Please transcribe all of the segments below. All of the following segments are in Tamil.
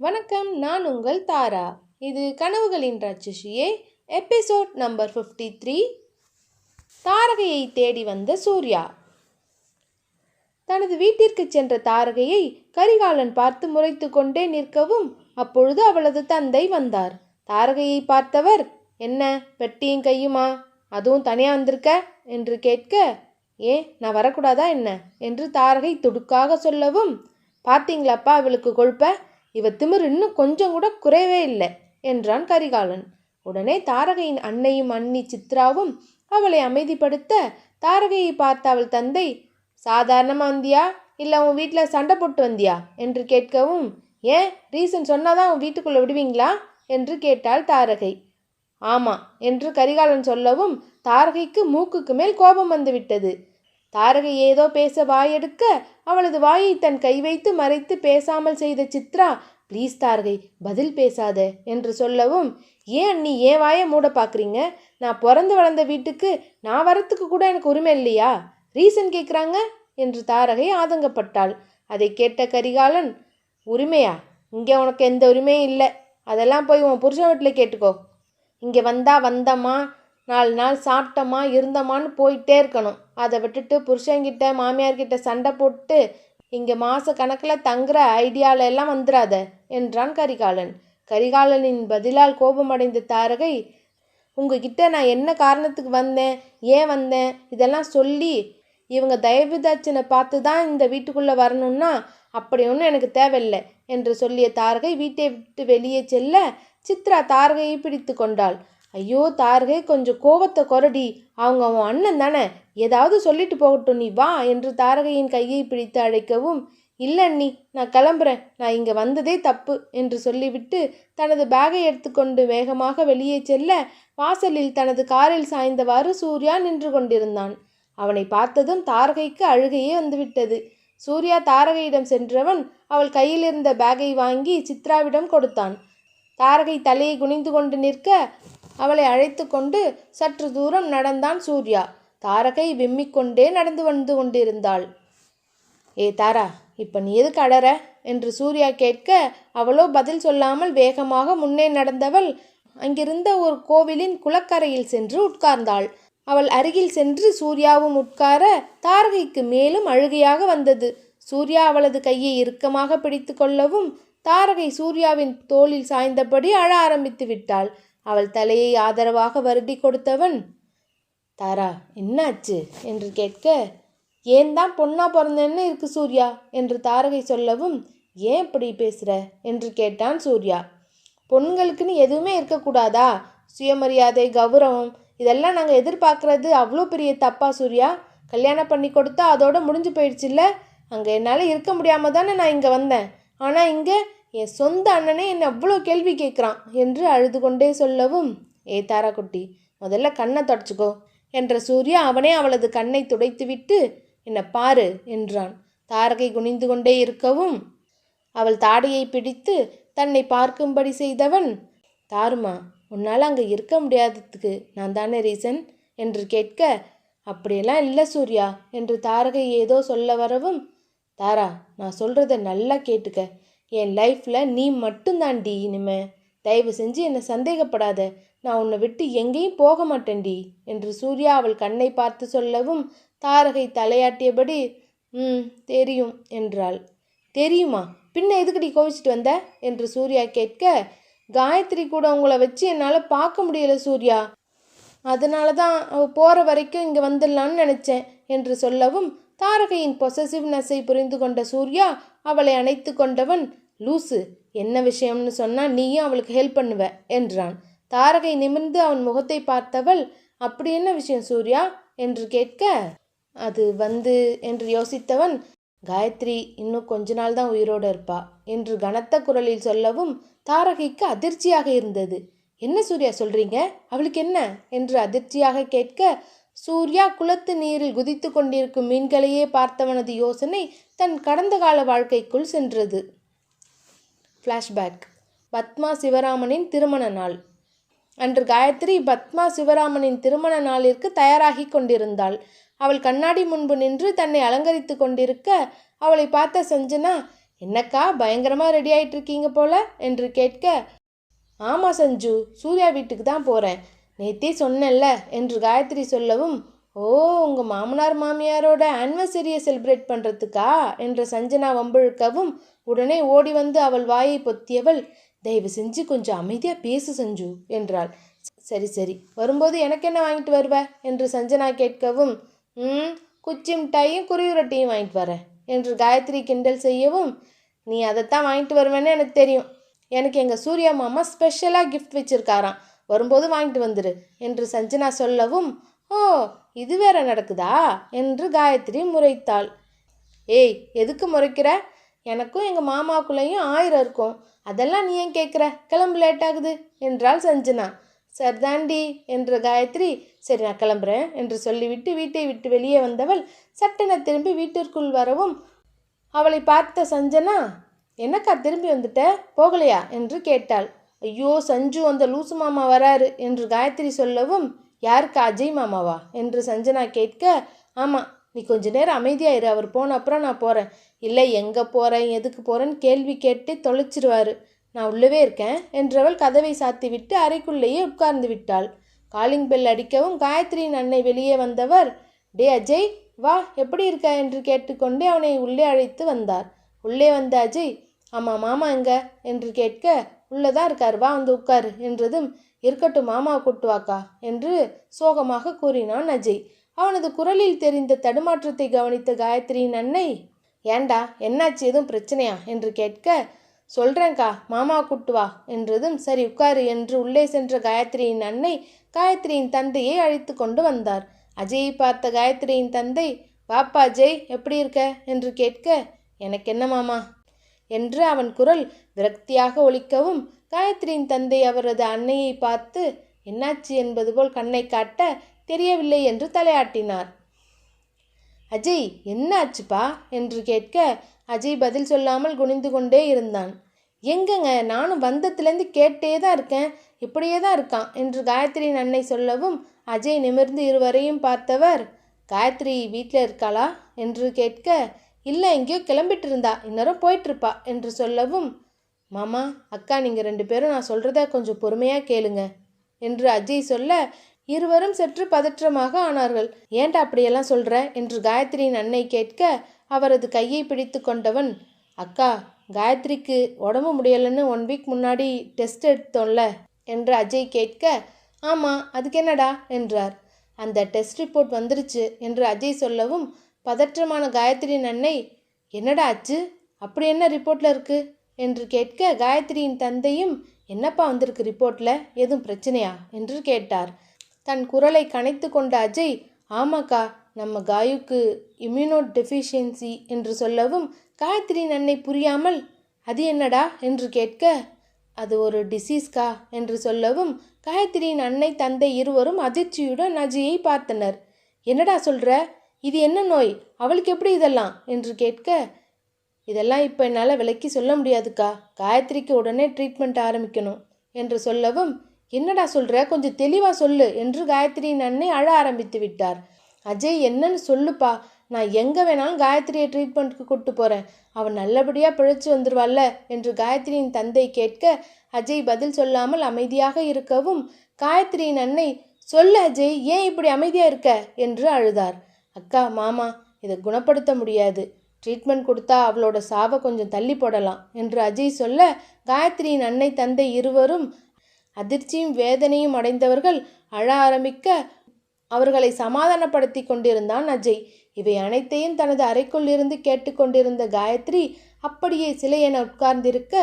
வணக்கம் நான் உங்கள் தாரா. இது கனவுகளின் ராட்சசியே எபிசோட் நம்பர் ஃபிஃப்டி த்ரீ தாரகையை தேடி வந்த சூர்யா. தனது வீட்டிற்கு சென்ற தாரகையை கரிகாலன் பார்த்து முறைத்து கொண்டே நிற்கவும் அப்பொழுது அவளது தந்தை வந்தார். தாரகையை பார்த்தவர் என்ன பெட்டியும் கையுமா? அதுவும் தனியாக வந்திருக்க? என்று கேட்க ஏன் நான் வரக்கூடாதா என்ன? என்று தாரகை துடுக்காக சொல்லவும் பார்த்தீங்களாப்பா அவளுக்கு கொழுப்ப? இவ திமிர் இன்னும் கொஞ்சம் கூட குறைவே இல்லை என்றான் கரிகாலன். உடனே தாரகையின் அன்னையும் அண்ணி சித்ராவும் அவளை அமைதிப்படுத்த தாரகையை பார்த்த அவள் தந்தை சாதாரணமாக வந்தியா? இல்லை உன் வீட்டில் சண்டை போட்டு வந்தியா? என்று கேட்கவும் ஏன்? ரீசன் சொன்னாதான் உன் வீட்டுக்குள்ளே விடுவீங்களா? என்று கேட்டாள் தாரகை. ஆமாம் என்று கரிகாலன் சொல்லவும் தாரகைக்கு மூக்குக்கு மேல் கோபம் வந்துவிட்டது. தாரகை ஏதோ பேச வாயெடுக்க அவளது வாயை தன் கை வைத்து மறைத்து பேசாமல் செய்த சித்ரா ப்ளீஸ் தாரகை பதில் பேசாத என்று சொல்லவும் ஏன் நீ ஏன் வாயை மூட பார்க்குறீங்க? நான் பிறந்து வளர்ந்த வீட்டுக்கு நான் வரத்துக்கு கூட எனக்கு உரிமை இல்லையா? ரீசன் கேட்குறாங்க என்று தாரகை ஆதங்கப்பட்டாள். அதை கேட்ட கரிகாலன் உரிமையா? இங்கே உனக்கு எந்த உரிமையும் இல்லை. அதெல்லாம் போய் உன் புருஷன் வீட்டில் கேட்டுக்கோ. இங்கே வந்தா வந்தம்மா நாலு நாள் சாப்பிட்டோமா இருந்தோமான்னு போயிட்டே இருக்கணும். அதை விட்டுட்டு புருஷன்கிட்ட மாமியார்கிட்ட சண்டை போட்டு இங்கே மாத கணக்கில் தங்குற ஐடியாவில எல்லாம் வந்துடாத என்றான் கரிகாலன். கரிகாலனின் பதிலால் கோபமடைந்த தாரகை உங்ககிட்ட நான் என்ன காரணத்துக்கு வந்தேன்? ஏன் வந்தேன்? இதெல்லாம் சொல்லி இவங்க தயவுதாட்சனை பார்த்து தான் இந்த வீட்டுக்குள்ளே வரணும்னா அப்படி ஒன்றும் எனக்கு தேவையில்லை என்று சொல்லிய தாரகை வீட்டை விட்டு வெளியே செல்ல சித்ரா தாரகையை பிடித்து கொண்டாள். ஐயோ தாரகை கொஞ்சம் கோவத்தை கொரடி அவங்க அவன் அண்ணன் தானே? ஏதாவது சொல்லிட்டு போகட்டும் நீ வா என்று தாரகையின் கையை பிடித்து அழைக்கவும் இல்லை அண்ணி நான் கிளம்புறேன். நான் இங்கே வந்ததே தப்பு என்று சொல்லிவிட்டு தனது பேகை எடுத்துக்கொண்டு வேகமாக வெளியே செல்ல வாசலில் தனது காரில் சாய்ந்தவாறு சூர்யா நின்று கொண்டிருந்தான். அவனை பார்த்ததும் தாரகைக்கு அழுகையே வந்துவிட்டது. சூர்யா தாரகையிடம் சென்றவன் அவள் கையில் இருந்த பேகை வாங்கி சித்ராவிடம் கொடுத்தான். தாரகை தலையை குனிந்து கொண்டு நிற்க அவளை அழைத்து கொண்டு சற்று தூரம் நடந்தான் சூர்யா. தாரகை விம்மிக்கொண்டே நடந்து வந்து கொண்டிருந்தாள். ஏ தாரா இப்போ நீ எதுக்கு அடற என்று சூர்யா கேட்க அவளோ பதில் சொல்லாமல் வேகமாக முன்னே நடந்தவள் அங்கிருந்த ஒரு கோவிலின் குளக்கரையில் சென்று உட்கார்ந்தாள். அவள் அருகில் சென்று சூர்யாவும் உட்கார தாரகைக்கு மேலும் அழுகையாக வந்தது. சூர்யா அவளது கையை இறுக்கமாக பிடித்து கொள்ளவும் தாரகை சூர்யாவின் தோளில் சாய்ந்தபடி அழ ஆரம்பித்து விட்டாள். அவள் தலையை ஆதரவாக வருடி கொடுத்தவன் தாரா என்னாச்சு? என்று கேட்க ஏன் தான் பொண்ணா பிறந்தேன்னு இருக்கு சூர்யா? என்று தாரகை சொல்லவும் ஏன் இப்படி பேசுற? என்று கேட்டான் சூர்யா. பொண்களுக்குன்னு எதுவுமே இருக்கக்கூடாதா? சுயமரியாதை கௌரவம் இதெல்லாம் நாங்கள் எதிர்பார்க்கறது அவ்வளோ பெரிய தப்பா சூர்யா? கல்யாணம் பண்ணி கொடுத்தா அதோட முடிஞ்சு போயிடுச்சுல்ல? அங்கே என்னால் இருக்க முடியாமல் தானே நான் இங்கே வந்தேன். ஆனால் இங்கே என் சொந்த அண்ணனே என்னை அவ்வளோ கேள்வி கேட்குறான் என்று அழுது கொண்டே சொல்லவும் ஏ தாராக்குட்டி முதல்ல கண்ணை தொடச்சிக்கோ என்ற சூர்யா அவனே அவளது கண்ணை துடைத்துவிட்டு என்னை பாரு என்றான். தாரகை குனிந்து கொண்டே இருக்கவும் அவள் தாடையை பிடித்து தன்னை பார்க்கும்படி செய்தவன் தாருமா உன்னால் அங்கே இருக்க முடியாததுக்கு நான் தானே ரீசன்? என்று கேட்க அப்படியெல்லாம் இல்லை சூர்யா என்று தாரகை ஏதோ சொல்ல வரவும் தாரா நான் சொல்கிறத நல்லா கேட்டுக்க. என் லைஃப்பில் நீ மட்டும்தான்டி இனிமே. தயவு செஞ்சு என்னை சந்தேகப்படாத. நான் உன்னை விட்டு எங்கேயும் போக மாட்டேன்டி என்று சூர்யா அவள் கண்ணை பார்த்து சொல்லவும் தாரகை தலையாட்டியபடி ம் தெரியும் என்றாள். தெரியுமா? பின்ன எதுக்குடி கோவிச்சிட்டு வந்த? என்று சூர்யா கேட்க காயத்ரி கூட உங்களை வச்சு என்னால் பார்க்க முடியல சூர்யா. அதனால தான் அவள் போகிற வரைக்கும் இங்கே வந்துடலான்னு நினச்சேன் என்று சொல்லவும் தாரகையின் பொசசிவ்னஸை புரிந்து கொண்ட சூர்யா அவளை அணைத்து கொண்டவன் லூசு என்ன விஷயம்னு சொன்னால் நீயும் அவளுக்கு ஹெல்ப் பண்ணுவ என்றான். தாரகை நிமிர்ந்து அவன் முகத்தை பார்த்தவள் அப்படி என்ன விஷயம் சூர்யா? என்று கேட்க அது வந்து என்று யோசித்தவன் காயத்ரி இன்னும் கொஞ்ச நாள் தான் உயிரோடு இருப்பா என்று கனத்த குரலில் சொல்லவும் தாரகைக்கு அதிர்ச்சியாக இருந்தது. என்ன சூர்யா சொல்றீங்க? அவளுக்கு என்ன? என்று அதிர்ச்சியாக கேட்க சூர்யா குளத்து நீரில் குதித்து கொண்டிருக்கும் மீன்களையே பார்த்தவனது யோசனை தன் கடந்த கால வாழ்க்கைக்குள் சென்றது. ஃப்ளாஷ்பேக் பத்மா சிவராமனின் திருமண நாள். அன்று காயத்ரி பத்மா சிவராமனின் திருமண நாளிற்கு தயாராகி கொண்டிருந்தாள். அவள் கண்ணாடி முன்பு நின்று தன்னை அலங்கரித்து கொண்டிருக்க அவளை பார்த்த சஞ்சனா என்னக்கா பயங்கரமாக ரெடி ஆகிட்டு இருக்கீங்க போல? என்று கேட்க ஆமாம் சஞ்சு சூர்யா வீட்டுக்கு தான் போகிறேன் நேத்தே சொன்னேன்ல என்று காயத்ரி சொல்லவும் ஓ உங்கள் மாமனார் மாமியாரோட ஆனிவர்சரியை செலிப்ரேட் பண்ணுறதுக்கா என்று சஞ்சனா வம்பிழுக்கவும் உடனே ஓடி வந்து அவள் வாயை பொத்தியவள் தயவு செஞ்சு கொஞ்சம் அமைதியாக பேசு செஞ்சு என்றாள். சரி சரி வரும்போது எனக்கு என்ன வாங்கிட்டு வருவ? என்று சஞ்சனா கேட்கவும் ம் குச்சி மிட்டாயும் குருவிரட்டையும் வாங்கிட்டு வரேன் என்று காயத்ரி கிண்டல் செய்யவும் நீ அதைத்தான் வாங்கிட்டு வருவேன்னு எனக்கு தெரியும். எனக்கு எங்கள் சூர்யா மாமா ஸ்பெஷலாக கிஃப்ட் வச்சுருக்காராம். வரும்போது வாங்கிட்டு வந்துடு என்று சஞ்சனா சொல்லவும் ஓ இது வேற நடக்குதா? என்று காயத்ரி முறைத்தாள். ஏய் எதுக்கு முறைக்கிற? எனக்கும் எங்கள் மாமாக்குள்ளேயும் ஆயிரம் இருக்கும். அதெல்லாம் நீ ஏன் கேட்குற கிளம்பு லேட் ஆகுது என்றாள் சஞ்சனா. சர்தாண்டி என்ற காயத்ரி. சரி நான் கிளம்புறேன் என்று சொல்லிவிட்டு வீட்டை விட்டு வெளியே வந்தவள் சட்டென திரும்பி வீட்டிற்குள் வரவும் அவளை பார்த்த சஞ்சனா என்னக்கா திரும்பி வந்துட்ட? போகலையா? என்று கேட்டாள். ஐயோ சஞ்சு அந்த லூசு மாமா வராரு என்று காயத்ரி சொல்லவும் யாருக்கு அஜய் மாமாவா? என்று சஞ்சனா கேட்க ஆமாம் நீ கொஞ்ச நேரம் அமைதியாயிரு அவர் போன அப்புறம் நான் போகிறேன் இல்லை எங்கே போகிறேன் எதுக்கு போகிறேன்னு கேள்வி கேட்டு தொலைச்சிருவாரு. நான் உள்ளவே இருக்கேன். என்றவள் கதவை சாத்திவிட்டு அறைக்குள்ளேயே உட்கார்ந்து விட்டாள். காலிங் பெல் அடிக்கவும் காயத்ரியின் அன்னை வெளியே வந்தவர் டே அஜய் வா எப்படி இருக்க? என்று கேட்டுக்கொண்டே அவனை உள்ளே அழைத்து வந்தார். உள்ளே வந்த அஜய் ஆமாம் மாமா எங்க? என்று கேட்க உள்ளதான் இருக்கார். வா வந்து உட்கார். என்றதும் இருக்கட்டும் மாமா கூட்டுவாக்கா என்று சோகமாக கூறினான் அஜய். அவனது குரலில் தெரிந்த தடுமாற்றத்தை கவனித்த காயத்ரியின் அன்னை ஏண்டா என்னாச்சு? எதுவும் பிரச்சனையா? என்று கேட்க சொல்றேன்க்கா மாமா கூட்டு வா என்றதும் சரி உட்காரு என்று உள்ளே சென்ற காயத்ரியின் அன்னை காயத்ரியின் தந்தையை அழைத்து கொண்டு வந்தார். அஜயை பார்த்த காயத்ரியின் தந்தை வாப்பா அஜய் எப்படி இருக்க? என்று கேட்க எனக்கு என்ன மாமா? என்று அவன் குரல் விரக்தியாக ஒலிக்கவும் காயத்ரியின் தந்தை அவரது அன்னையை பார்த்து என்னாச்சு என்பது போல் கண்ணை காட்ட தெரியவில்லை என்று தலையாட்டினார். அஜய் என்னாச்சுப்பா? என்று கேட்க அஜய் பதில் சொல்லாமல் குனிந்து கொண்டே இருந்தான். எங்கங்க? நானும் வந்தத்துலேருந்து கேட்டே தான் இருக்கேன். இப்படியே தான் இருக்கான் என்று காயத்ரியின் அன்னை சொல்லவும் அஜய் நிமிர்ந்து இருவரையும் பார்த்தவர் காயத்ரி வீட்டில் இருக்காளா? என்று கேட்க இல்லை எங்கேயோ கிளம்பிட்டு இருந்தா இந்நேரம் போயிட்டுருப்பா என்று சொல்லவும் மாமா அக்கா நீங்கள் ரெண்டு பேரும் நான் சொல்கிறத கொஞ்சம் பொறுமையாக கேளுங்க என்று அஜய் சொல்ல இருவரும் சற்று பதற்றமாக ஆனார்கள். ஏன்டா அப்படியெல்லாம் சொல்கிற என்று காயத்ரியின் அன்னை கேட்க அவரது கையை பிடித்து கொண்டவன் அக்கா காயத்ரிக்கு உடம்பு முடியலைன்னு ஒன் வீக் முன்னாடி டெஸ்ட் எடுத்தோம்ல? என்று அஜய் கேட்க ஆமாம் அதுக்கு என்னடா? என்றார். அந்த டெஸ்ட் ரிப்போர்ட் வந்துருச்சு என்று அஜய் சொல்லவும் பதற்றமான காயத்ரியின் அன்னை என்னடா ஆச்சு? அப்படி என்ன ரிப்போர்ட்டில் இருக்குது என்று கேட்க காயத்ரியின் தந்தையும் என்னப்பா வந்திருக்கு ரிப்போர்ட்டில் எதுவும் பிரச்சனையா? என்று கேட்டார். தன் குரலை கணைத்து கொண்ட அஜய் ஆமாக்கா நம்ம காயுக்கு இம்யூனோ டெஃபிஷியன்சி என்று சொல்லவும் காயத்ரி அன்னை புரியாமல் அது என்னடா? என்று கேட்க அது ஒரு டிசீஸ்கா என்று சொல்லவும் காயத்ரியின் அன்னை தந்தை இருவரும் அதிர்ச்சியுடன் அஜயை பார்த்தனர். என்னடா சொல்ற? இது என்ன நோய்? அவளுக்கு எப்படி இதெல்லாம்? என்று கேட்க இதெல்லாம் இப்போ என்னால் விலக்கி சொல்ல முடியாதுக்கா. காயத்ரிக்கு உடனே ட்ரீட்மெண்ட் ஆரம்பிக்கணும் என்று சொல்லவும் என்னடா சொல்கிற கொஞ்சம் தெளிவாக சொல்லு என்று காயத்ரியின் அன்னை அழ ஆரம்பித்து விட்டார். அஜய் என்னன்னு சொல்லுப்பா. நான் எங்கே வேணாலும் காயத்ரியை ட்ரீட்மெண்ட்டுக்கு கூட்டு போகிறேன் அவன் நல்லபடியாக பிழைச்சு வந்துருவாள்ல என்று காயத்ரியின் தந்தை கேட்க அஜய் பதில் சொல்லாமல் அமைதியாக இருக்கவும் காயத்ரியின் அன்னை சொல்லு அஜய் ஏன் இப்படி அமைதியாக இருக்க? என்று அழுதார். அக்கா மாமா இதை குணப்படுத்த முடியாது. ட்ரீட்மெண்ட் கொடுத்தா அவளோட சாவை கொஞ்சம் தள்ளி போடலாம் என்று அஜய் சொல்ல காயத்ரியின் அன்னை தந்தை இருவரும் அதிர்ச்சியும் வேதனையும் அடைந்தவர்கள் அழ ஆரம்பிக்க அவர்களை சமாதானப்படுத்தி கொண்டிருந்தான் அஜய். இவை அனைத்தையும் தனது அறைக்குள் இருந்து கேட்டுக்கொண்டிருந்த காயத்ரி அப்படியே சிலை என உட்கார்ந்திருக்க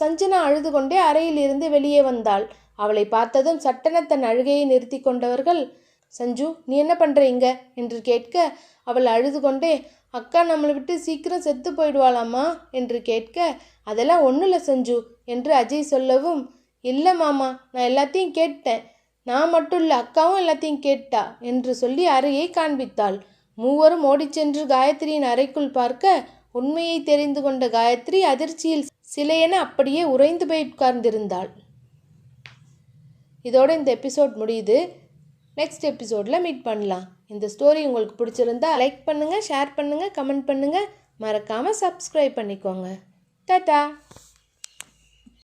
சஞ்சனா அழுது கொண்டே அறையில் இருந்து வெளியே வந்தாள். அவளை பார்த்ததும் சட்டென தன் அழுகையை நிறுத்தி கொண்டவர்கள் சஞ்சு நீ என்ன பண்ணுறீங்க இங்க? என்று கேட்க அவள் அழுது கொண்டே அக்கா நம்மளை விட்டு சீக்கிரம் செத்து போயிடுவாளாமா என்று கேட்க அதெல்லாம் ஒன்றும் இல்லை சஞ்சு என்று அஜய் சொல்லவும் இல்லை மாமா நான் எல்லாத்தையும் கேட்டேன். நான் மட்டும் இல்லை அக்காவும் எல்லாத்தையும் கேட்டா என்று சொல்லி அறையை காண்பித்தாள். மூவரும் ஓடிச்சென்று காயத்ரியின் அறைக்குள் பார்க்க உண்மையை தெரிந்து கொண்ட காயத்ரி அதிர்ச்சியில் சிலையென அப்படியே உறைந்து போய் உட்கார்ந்திருந்தாள். இதோட இந்த எபிசோட் முடியுது. நெக்ஸ்ட் எபிசோடில் மீட் பண்ணலாம். இந்த ஸ்டோரி உங்களுக்கு பிடிச்சிருந்தா லைக் பண்ணுங்கள் ஷேர் பண்ணுங்கள் கமெண்ட் பண்ணுங்கள் மறக்காமல் சப்ஸ்கிரைப் பண்ணிக்கோங்க. டாட்டா